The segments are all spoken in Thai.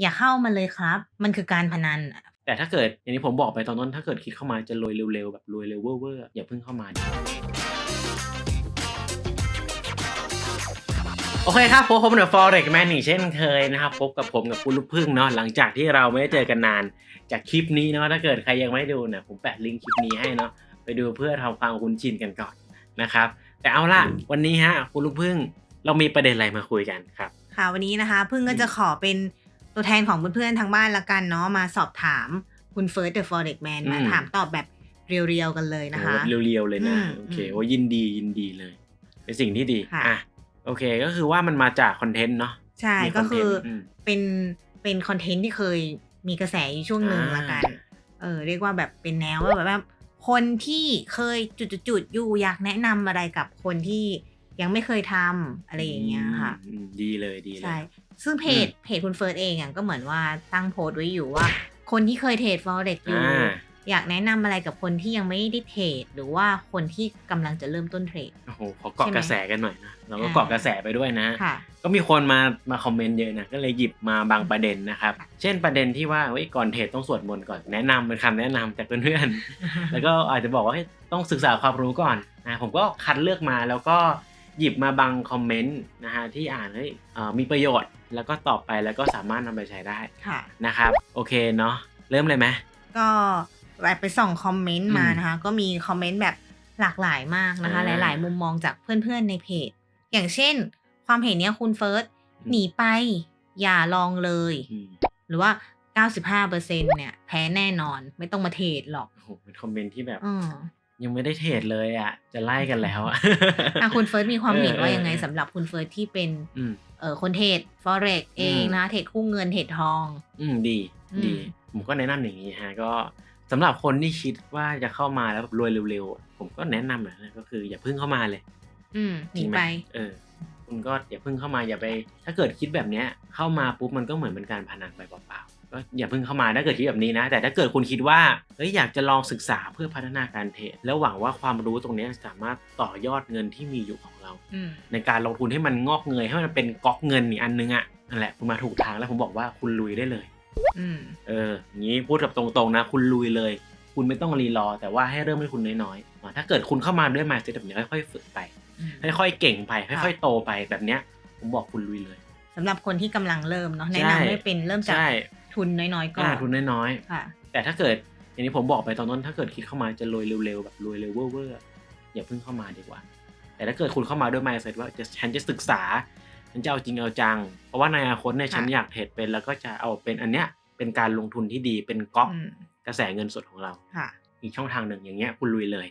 อย่าเข้ามาเลยครับ มันคือการพนันอะแต่ถ้าเกิดอย่างที่ผมบอกไปตอนต้นถ้าเกิดคิดเข้ามาจะรวยเร็วๆแบบรวยเร็วเวอร์ๆอะอย่าเพิ่งเข้ามาดีกว่าโอเคครับพบผมเดอะฟอร์เรกแมนอีกเช่นเคยนะครับ พบกับผมกับคุณลูกพึ่งเนาะหลังจากที่เราไม่ได้เจอกันนาน จากคลิปนี้เนาะถ้าเกิดใครยังไม่ได้ดูเนี่ยผมแปะลิงก์คลิปนี้ให้เนาะไปดูเพื่อทำความคุ้นชินกันก่อนนะครับ แต่เอาล่ะวันนี้ฮะคุณลูกพึ่งเรามีประเด็นอะไรมาคุยกันครับ ค่ะวันนี้นะคะ พึ่งก็จะขอเป็น ตัวแทนของเพื่อนๆทางบ้านละกันเนาะมาสอบถามคุณเฟิร์สเดอะฟอร์เรกแมนมาอืมถามตอบแบบเรียวๆกันเลยนะคะโอ้เรียวๆเลยนะอืมโอเคอืมโอ้ยินดียินดีเลย เป็นสิ่งที่ดีค่ะอะโอเคก็คือว่ามันมาจากคอนเทนต์เนาะใช่มีก็คือ content อืมเป็นเป็นคอนเทนต์ที่เคยมีกระแสอยู่ช่วงหนึ่งละกัน เออเรียกว่าแบบเป็นแนวว่าแบบว่าคนที่เคยจุดๆๆอยู่อยากแนะนำอะไรกับคนที่ยังไม่เคยทำอะไรอย่างเงี้ยค่ะอืมดีเลยดีเลยใช่ ซึ่งเพจเพจคุณเฟิร์สเองอะก็เหมือนว่าตั้งโพสต์ไว้อยู่ว่า คนที่เคยเทรด forex อยู่ อ่า อยากแนะนำอะไรกับคนที่ยังไม่ได้เทรดหรือว่าคนที่กำลังจะเริ่มต้นเทรด โอ้โหขอเกาะใช่ไหมกระแสกันหน่อยนะเราก็อ่า เกาะกระแสไปด้วยนะ ค่ะ ก็มีคนมามาคอมเมนต์เยอะนะก็เลยหยิบมาบางประเด็นนะครับ เช่นประเด็นที่ว่าเฮ้ยก่อนเทรดต้องสวดมนต์ก่อนแนะนำเป็นคำแนะนำจากเพื่อนๆ แล้วก็อาจจะบอกว่าเฮ้ยต้องศึกษาความรู้ก่อนนะผมก็คัดเลือกมาแล้วก็ หยิบมาบางคอมเมนต์นะฮะที่อ่านเฮ้ยเอ่อมีประโยชน์ แล้วก็ตอบไปแล้วก็สามารถนำไปใช้ได้ค่ะนะครับ โอเคเนาะเริ่มเลยไหมก็ไปส่องคอมเมนต์มาอืมนะคะ ก็มีคอมเมนต์แบบหลากหลายมากนะคะอ่าหลาย ๆ มุมมองจากเพื่อน ๆ ในเพจ อย่างเช่น ความเห็นเนี้ยคุณเฟิร์สอืมหนีไป อย่าลองเลยอืมหรือว่า 95%เนี่ย แพ้แน่นอนไม่ต้องมาเทรดหรอกโอ้โหเป็นคอมเมนต์ที่แบบอืม ยังไม่ได้เทรดเลยอะ จะไล่กันแล้วอะอะคุณเฟิร์สมีความเห็นว่ายังไงเออเออสำหรับคุณเฟิร์สที่เป็นอืมเอ่อคนเทรด forex เองอืมนะเทรดคู่เงินเทรดทอง อืมดีอืมดี ผมก็แนะนำอย่างนี้ฮะก็สำหรับคนที่คิดว่าจะเข้ามาแล้วแบบรวยเร็วๆอะผมก็แนะนำนะก็คือ อย่าเพิ่งเข้ามาเลย อืมหจนีริงไหมไป เออ คุณก็อย่าเพิ่งเข้ามาอย่าไป ถ้าเกิดคิดแบบเนี้ย เข้ามาปุ๊บมันก็เหมือนเป็นการพนันไปเปล่าๆ ก็อย่าเพิ่งเข้ามาถ้าเกิดคิดแบบนี้นะ แต่ถ้าเกิดคุณคิดว่าเฮ้ยอยากจะลองศึกษาเพื่อพัฒนาการเทรดแล้วหวังว่าความรู้ตรงเนี้ยสามารถต่อยอดเงินที่มีอยู่ของเราอืมในการลงทุนให้มันงอกเงยให้มันเป็นก๊อกเงินอีกอันนึงอะนั่นแหละคุณมาถูกทางแล้วผมบอกว่าคุณลุยได้เลยอืมเอออย่างนี้พูดกับตรงๆนะ คุณลุยเลย คุณไม่ต้องรีรอ แต่ว่าให้เริ่มให้คุณน้อยๆอะถ้าเกิดคุณเข้ามาด้วยมาเซ็ตแบบนี้ค่อยๆฝึกไปอืมค่อยๆเก่งไปค่ะค่อยๆโตไปแบบเนี้ย ผมบอกคุณลุยเลยสำหรับคนที่กำลังเริ่มเนาะใช่แนะนำให้เป็นเริ่มจากใช่ ทุนน้อยๆก่ออ่านทุนน้อยค่ะๆแต่ถ้าเกิดอย่างนี้ผมบอกไปตอนนั้นถ้าเกิดคิดเข้ามาจะรวยเร็วๆแบบรวยเร็วเวอร์ๆอะอย่าเพิ่งเข้ามาดีกว่า แต่ถ้าเกิดคุณเข้ามาด้วยมาเซ็ตว่าจะฉันจะศึกษาฉันจะเอาจริงเอาจัง เพราะว่าในอนาคตเนี่ยค่ะฉันอยากเทรดเป็นแล้วก็จะเอาเป็นอันเนี้ยเป็นการลงทุนที่ดีเป็นก๊อกอืมกระแสเงินสดของเราค่ะอีกช่องทางหนึ่งอย่างเงี้ยคุณลุยเลย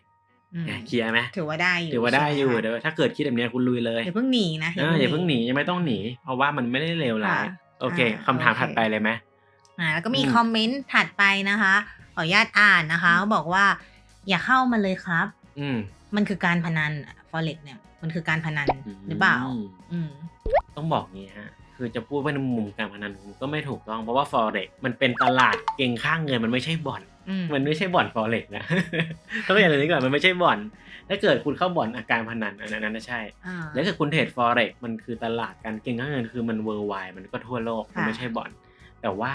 อืมเนี่ยเคลียร์ไหมถือว่าได้อยู่ถือว่าได้อยู่ใช่หมเดี๋ยวคะถ้าเกิดคิดแบบเนี้ยคุณลุยเลยอย่าเพิ่งหนีนะเอออย่าเพิ่งหนียังไม่ต้องหนี เพราะว่ามันไม่ได้เลวร้ายค่ะโอเคอ่าคำถามโอเคถัดไปเลยไหม อ่าแล้วก็มีอืม คอมเมนต์ถัดไปนะคะ ขออนุญาตอ่านนะคะเขาบอกว่า อย่าเข้ามาเลยครับ อืมมันคือการพนัน forex เนี่ย มันคือการพนันหรือเปล่า มอืม ต้องบอกงี้ฮะ คือจะพูดว่าในมุมการพนันมันก็ไม่ถูกต้อง เพราะว่า forex มันเป็นตลาดเก่งข้างเงินมันไม่ใช่บ่อน อืม มันไม่ใช่บ่อน forex นะต้องอย่างนี้ก่อนมันไม่ใช่บ่อน ถ้าเกิดคุณเข้าบ่อนอาการพนันอันนั้นน่ะใช่ อ่า แล้วถ้าเกิดคุณเทรด forex มันคือตลาดการเก็งค่าเงินคือมัน worldwide มันก็ทั่วโลก มันค่ะ ไม่ใช่บ่อน แต่ว่า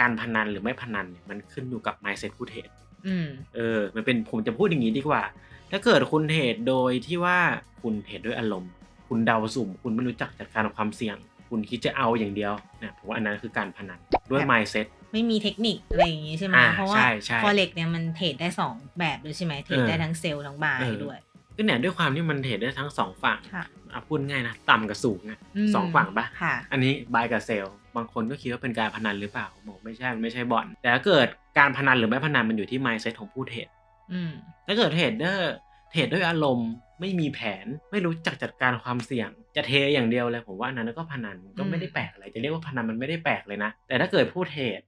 การพนันหรือไม่พนันเนี่ยมันขึ้นอยู่กับ mindset ผู้เทรดอืมเออ มันเป็นผมจะพูดอย่างนี้ดีกว่า ถ้าเกิดคุณเทรดโดยที่ว่าคุณเทรดด้วยอารมณ์ คุณเดาสุ่ม คุณไม่รู้จักจัดการกับความเสี่ยง คุณคิดจะเอาอย่างเดียวเนี่ยผมว่าอันนั้นคือการพนันด้วยแบบ mindset ไม่มีเทคนิคอะไรอย่างงี้ใช่ไหมอ่าเพราะว่าใช่ใช่ forex เนี่ยมันเทรดได้สองแบบด้วยใช่ไหมเทรดเออได้ทั้งเซลล์ทั้งบายเออด้วย ก็เนี่ยด้วยความที่มันเทรดได้ทั้งสองฝั่งค่ะอะพูดง่ายนะต่ำกับสูงอะมสองฝั่งปะค่ะ อันนี้บายกับเซลบางคนก็คิดว่าเป็นการพนันหรือเปล่าผมบอกไม่ใช่มันไม่ใช่บ่อน แต่ถ้าเกิดการพนันหรือไม่พนันมันอยู่ที่ mindset ของผู้เทรด อืม ถ้าเกิดเทรดเดอร์เทรดด้วยอารมณ์ไม่มีแผนไม่รู้จักจัดการความเสี่ยง จะเทอย่างเดียวเลยผมว่าอันนั้นก็พนันก็ไม่ได้แปลกอะไรจะเรียกว่าพนันมันไม่ได้แปลกเลยนะ แต่ถ้าเกิดผู้เทรด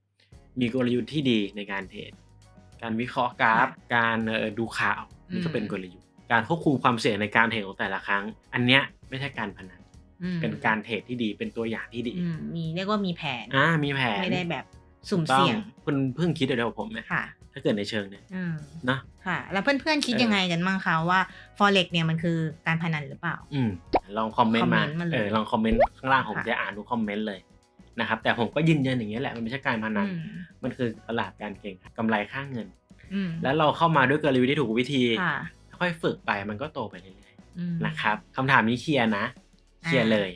มีกลยุทธ์ที่ดีในการเทรดการวิเคราะห์กราฟ การเอ่อดูข่าวนี่ก็เป็นกลยุทธ์ การควบคุมความเสี่ยงในการเทรดของแต่ละครั้ง อันเนี้ยไม่ใช่การพนันอืมเป็นการเทรดที่ดีเป็นตัวอย่างที่ดีอืมมีเรียกว่ามีแผนอ่ามีแผนไม่ได้แบบสุ่มต้องเสี่ยงคุณเพิ่งคิดเดียวกับผมไหมค่ะ ถ้าเกิดในเชิงเนี่ยอืมเนาะค่ะ แล้วเพื่อนๆคิดเออยังไงกันบ้างคะว่า forex เนี่ยมันคือการพนันหรือเปล่า อืมลองคอมเมนต์มาคอมเมนต์มาเลยเออลองคอมเมนต์ข้างล่างผมค่ะจะอ่านทุกคอมเมนต์เลยนะครับ แต่ผมก็ยืนยันอย่างนี้ยแหละมันไม่ใช่การพนันอืมมันคือตลาดการเก็งกำไรค่าเงินอืมแล้วเราเข้ามาด้วยกลยุทธ์ที่ถูกวิธี ค่ะค่อยฝึกไปมันก็โตไปเรื่อยอืมๆนะครับคำถามนี้เคลียร์นะเคลียร์เลย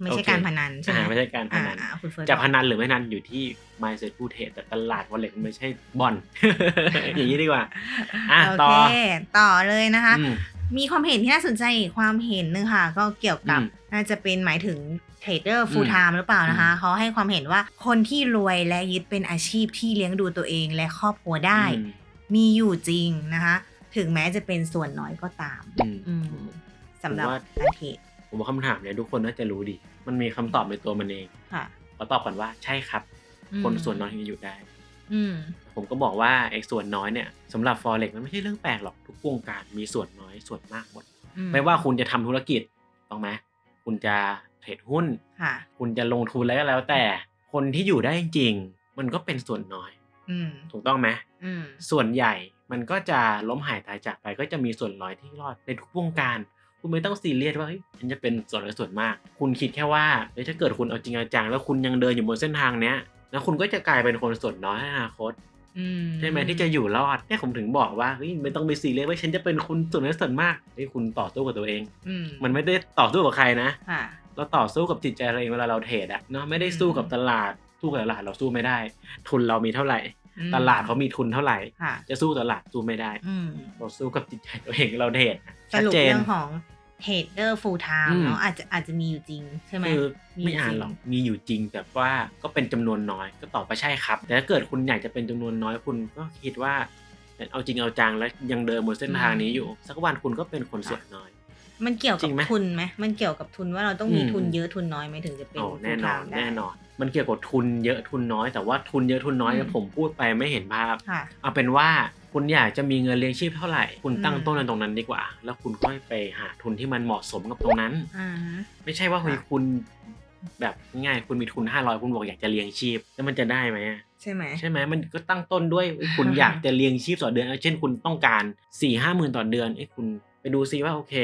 ไม่โอใช่เค การพนันใช่ไหมอ่าไม่ใช่การพนัน อ่าอ่าคุณเฟิร์สจะบอกพนันหรือไม่นันอยู่ที่ mindset ผู้เทรดแต่ตลาดวอลเล็ตมันไม่ใช่บอล อย่างนี้ดีกว่า อะโอต่อเคต่อเลยนะคะ อืม มีความเห็นที่น่าสนใจอีกความเห็นหนึ่งค่ะ ก็เกี่ยวกับอืมน่าจะเป็นหมายถึงเทรดเดอร์ฟูลอืมไทม์หรือเปล่านะคะอืมเขาให้ความเห็นว่าคนที่รวยและยึดเป็นอาชีพที่เลี้ยงดูตัวเองและครอบครัวได้ อืม มีอยู่จริงนะคะ ถึงแม้จะเป็นส่วนน้อยก็ตามอืม อืมสำหรับผมว่าการเทรดผมว่าคำถามเนี่ยทุกคนน่าจะรู้ดี มันมีคำตอบในตัวมันเองค่ะขอตอบก่อนว่าใช่ครับอืมคนส่วนน้อยถึงจะอยู่ได้ อืม ผมก็บอกว่าไอ้ส่วนน้อยเนี่ยสำหรับ forex มันไม่ใช่เรื่องแปลกหรอกทุกวงการมีส่วนน้อยส่วนมากหมด อืไม่ว่าคุณจะทำธุรกิจต้องไหมคุณจะเทรดหุ้น ค่ะ คุณจะลงทุนอะไรก็แล้ว แต่คนที่อยู่ได้จริงๆมันก็เป็นส่วนน้อย อืม ถูกต้องไหมอืม ส่วนใหญ่ มันก็จะล้มหายตายจากไป ก็จะมีส่วนน้อยที่รอดในทุกวงการ คุณไม่ต้องซีเรียสว่าเฮ้ยฉันจะเป็นส่วนน้อยส่วนมาก คุณคิดแค่ว่าเฮ้ยถ้าเกิดคุณเอาจริงเอาจังแล้วคุณยังเดินอยู่บนเส้นทางเนี้ยแล้วคุณก็จะกลายเป็นคนส่วนน้อยในอนาคตอืมใช่ไหมที่จะอยู่รอดเนี่ยผมถึงบอกว่าเฮ้ยไม่ต้องไปซีเรียสว่าฉันจะเป็นคนส่วนน้อยส่วนมากเฮ้ยคุณต่อสู้กับตัวเองอืมมันไม่ได้ต่อสู้กับใครนะค่ะเราต่อสู้กับจิตใจเราเองเวลาเราเทรดอะเนาะไม่ได้สู้กับตลาดสู้กับตลาดเราสู้ไม่ได้ ทุนเรามีเท่าไหร่อืม ตลาดเขามีทุนเท่าไหร่ ค่ะจะสู้ตลาดสู้ไม่ได้อืมเราสู้กับจิตใจตัวเองเราเทรดอะสชัดรุปเจน เรื่องของเทรดเดอร์ฟูลไทอืม์ม เนาะอาจจะอาจจะมีอยู่จริงใช่ไหม คือมีไม่อ่านจริงหรอกมีอยู่จริง แต่ว่าก็เป็นจำนวนน้อยก็ตอบไปใช่ครับ แต่ถ้าเกิดคุณอยากจะเป็นจำนวนน้อยคุณก็คิดว่า เอาจริงเอาจังแล้วยังเดินบนเส้นทางนี้อยู่ สักวันคุณก็เป็นคนส่วนน้อย มันเกี่ยวจริกับงไหม ทุนไหมมันเกี่ยวกับทุนว่าเราต้องมีอืม ทุนเยอะทุนน้อยไหมถึงจะเป็นโอ้ full แน่นอน time ได้แน่นอน มันเกี่ยวกับทุนเยอะทุนน้อยแต่ว่าทุนเยอะทุนน้อยเนี่ยอืมผมพูดไปไม่เห็นภาพ ค่ะ เอาเป็นว่าคุณอยากจะมีเงินเลี้ยงชีพเท่าไหร่ คุณตั้งอืมต้นในตรงนั้นดีกว่า แล้วคุณค่อยไปหาทุนที่มันเหมาะสมกับตรงนั้น อ่าฮะ ไม่ใช่ว่าเฮ้ยค่ะ คุณแบบง่ายคุณมีทุนห้าร้อยคุณบอกอยากจะเลี้ยงชีพ แล้วมันจะได้ไหมอะใช่ไหม ใช่ไหมมันก็ตั้งต้นด้วยเอ้ยคุณ อยากจะเลี้ยงชีพต่อเดือนเช่น คุณต้องการสี่ห้าหมื่นต่อเดือนเอ้ยคุณไปดูซิว่าโอเค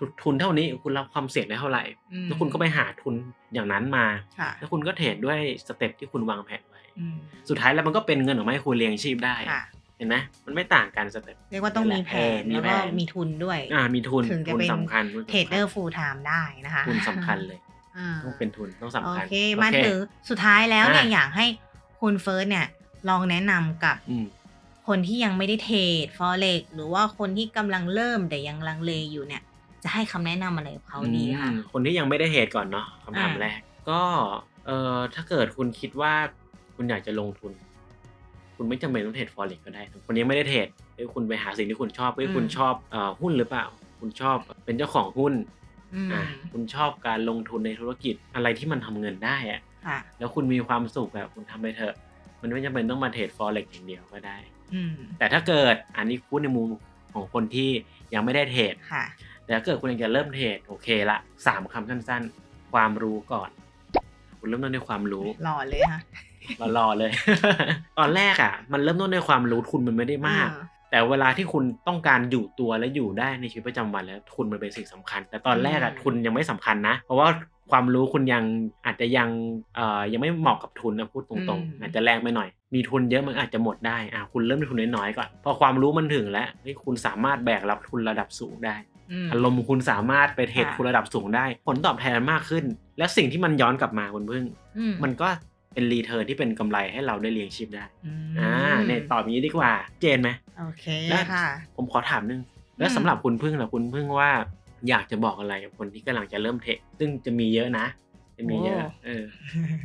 ทุนทุนเท่านี้คุณรับความเสี่ยงได้เท่าไหร่อืมแล้วคุณก็ไปหาทุนอย่างนั้นมาค่ะแล้วคุณก็เทรดด้วยสเต็ปที่คุณวางแผนไว้อืมสุดท้ายแล้วมันก็เป็นเงินออกมาให้คุณเลี้ยงชีพได้ค่ะเห็นไหมมันไม่ต่างกันสเต็ปเรียกว่าต้องมีแผนเออมีแล้วแผก็นมีทุนด้วย อ่ามีทุนถึงจะทุนเป็นสำคัญทุนสำคัญเทรดเดอร์ฟูลไทม์ได้นะคะทุนสำคัญเลยอ่าต้องเป็นทุนต้องโอสำคัญเคมาโอเคถึงสุดท้ายแล้วเนี่ยอะอยากให้คุณเฟิร์สเนี่ยลองแนะนำกับอืมคนที่ยังไม่ได้เทรดฟอเร็กหรือว่าคนที่กำลังเริ่มแต่ยังลังเลอยู่เนี่ย จะให้คำแนะนำอะไรกับเขาดีคะ อืมคนที่ยังไม่ได้เหตุก่อนเนาะคำถามอ่า แรก ก็เอ่อถ้าเกิดคุณคิดว่าคุณอยากจะลงทุน คุณไม่จำเป็นต้องเทรดฟอเร็กก็ได้คนยังไม่ได้เทรดเอ้ยคุณไปหาสิ่งที่คุณชอบเอ้ยคุณชอบเอ่อหุ้นหรือเปล่า คุณชอบเป็นเจ้าของหุ้นอืมอ่าคุณชอบการลงทุนในธุรกิจอะไรที่มันทำเงินได้อะค่ะ แล้วคุณมีความสุขแบบคุณทำไปเถอะ มันไม่จำเป็นต้องมาเทรดฟอเร็กอย่างเดียวก็ได้ อืมแต่ถ้าเกิดอันนี้พูดในมุมของคนที่ยังไม่ได้เทรด ค่ะ แต่ถ้าเกิดคุณอยากจะเริ่มเทรดโอเคละสามคำสั้นๆ ความรู้ก่อน คุณเริ่มต้นด้วยความรู้หล่อเลยค่ะรอๆเลย ตอนแรกอะ มันเริ่มต้นด้วยความรู้ทุนมันไม่ได้มากอ่แต่เวลาที่คุณต้องการอยู่ตัวและอยู่ได้ในชีวิตประจำวันแล้วทุนมันเป็นสิ่งสำคัญ แต่ตอนแรกอะอืมทุนยังไม่สำคัญนะ เพราะว่าความรู้คุณยังอาจจะยังเอ่อยังไม่เหมาะกับทุนนะพูดตรงๆ อาจจะแรงไปหน่อย มีทุนเยอะมันอาจจะหมดได้อะคุณเริ่มด้วยทุนน้อยๆก่อนพอความรู้มันถึงแล้วเฮ้ยคุณสามารถแบกรับทุนระดับสูงได้ อืมอารมณ์คุณสามารถไปเทรดค่ะคุณระดับสูงได้ ผลตอบแทนมากขึ้น และสิ่งที่มันย้อนกลับมาคุณพึ่งอืมมันก็เป็นรีเทิร์นที่เป็นกำไรให้เราได้เลี้ยงชีพได้อืมอ่าเนี่ยตอบอย่างนี้ดีกว่า เจนไหมโอเคและค่ะผมขอถามนึง แล้วอืมสำหรับคุณพึ่งล่ะคุณพึ่งว่าอยากจะบอกอะไรกับคนที่กำลังจะเริ่มเทรดซึ่งจะมีเยอะนะจะ มีเยอะเออ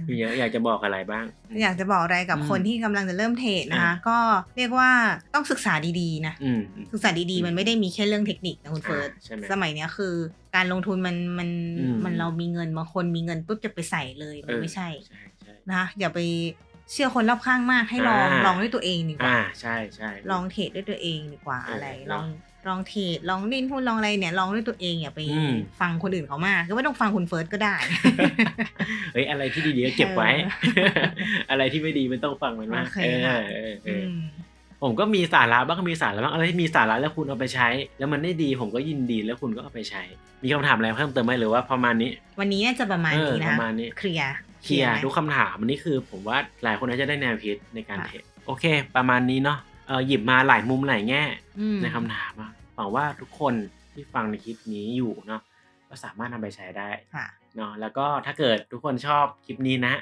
มีเยอะอยากจะบอกอะไรบ้าง อยากจะบอกอะไรกับอืมคนที่กำลังจะเริ่มเทรดนะคะอ่าก็เรียกว่าต้องศึกษาดีๆนะอืมศึกษาดีๆ มันไม่ได้มีแค่เรื่องเทคนิคนะคุณเฟิร์สอ่าใช่ไหมสมัยเนี้ยคือการลงทุนมันมันอืมมันเรามีเงินบางคนมีเงินปุ๊บจะไปใส่เลยมันไม่ใช่ใช่ใช่นะคะอย่าไปเชื่อคนรอบข้างมากให้ลองอ่าลองด้วยตัวเองดีกว่าอ่าใช่ใช่ลองเทรดด้วยตัวเองดีกว่าเออออะไรเนอะลอง ลองเทรดลองเล่นหุ้นลองอะไรเนี่ยลองด้วยตัวเองอย่าไปอืม ฟังคนอื่นเขามากก็ไม่ต้องฟังคุณเฟิร์สก็ได้ เฮ้ยอะไรที่ดีๆก็เก็บไว้เอออะไรที่ไม่ดีไม่ต้องฟังมันมากโอเคเออค่ะ เออเออือมผมก็มีสาระบ้างก็มีสาระบ้างอะไรที่มีสาระแล้วคุณเอาไปใช้ แล้วมันได้ดีผมก็ยินดีแล้วคุณก็เอาไปใช้ มีคำถามอะไรเพิ่มเติมไหมหรือว่าประมาณนี้วันนี้น่าจะประมาณนี้เออนะประมาณนี้ เคลียร์เคลียร์ไหม ทุกคำถามอันนี้คือผมว่าหลายคนน่าจะได้แนวคิดในการค่ะ เทรดโอเค ประมาณนี้เนาะ เออหยิบมาหลายมุมหลายแง่อืมในคำถามอะหวังว่าทุกคนที่ฟังในคลิปนี้อยู่เนาะก็สามารถนำไปใช้ได้ค่ะเนาะแล้วก็ถ้าเกิดทุกคนชอบคลิปนี้นะ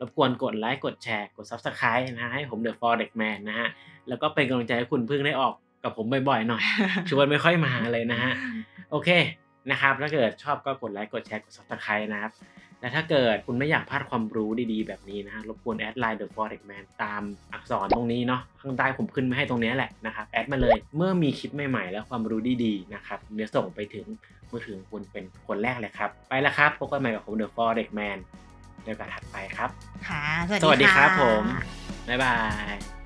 รบกวนกดไลค์กดแชร์กด Subscribe นะฮะให้ผม The Forex Man นะฮะ แล้วก็เป็นกำลังใจให้คุณเพิ่งได้ออกกับผมบ่อยๆหน่อยชวนไม่ค่อยมาเลยนะฮะ โอเคนะครับ ถ้าเกิดชอบก็กดไลค์กดแชร์กด Subscribe นะครับ และถ้าเกิดคุณไม่อยากพลาดความรู้ดีๆ แบบนี้นะฮะรบกวนแอดไลน์ The Forex Man ตามอักษรตรงนี้เนาะข้างใต้ผมขึ้นมาให้ตรงนี้แหละนะครับแอดมาเลยเมื่อมีคลิปใหม่ๆ และความรู้ดีๆนะครับเดี๋ยวส่งไปถึงมือถือของคุณเป็นคนแรกเลยครับ ไปแล้วครับ พบกันใหม่กับผม The Forex Man ในโอกาสถัดไปครับ ค่ะ สวัสดีครับะผม บ๊ายบาย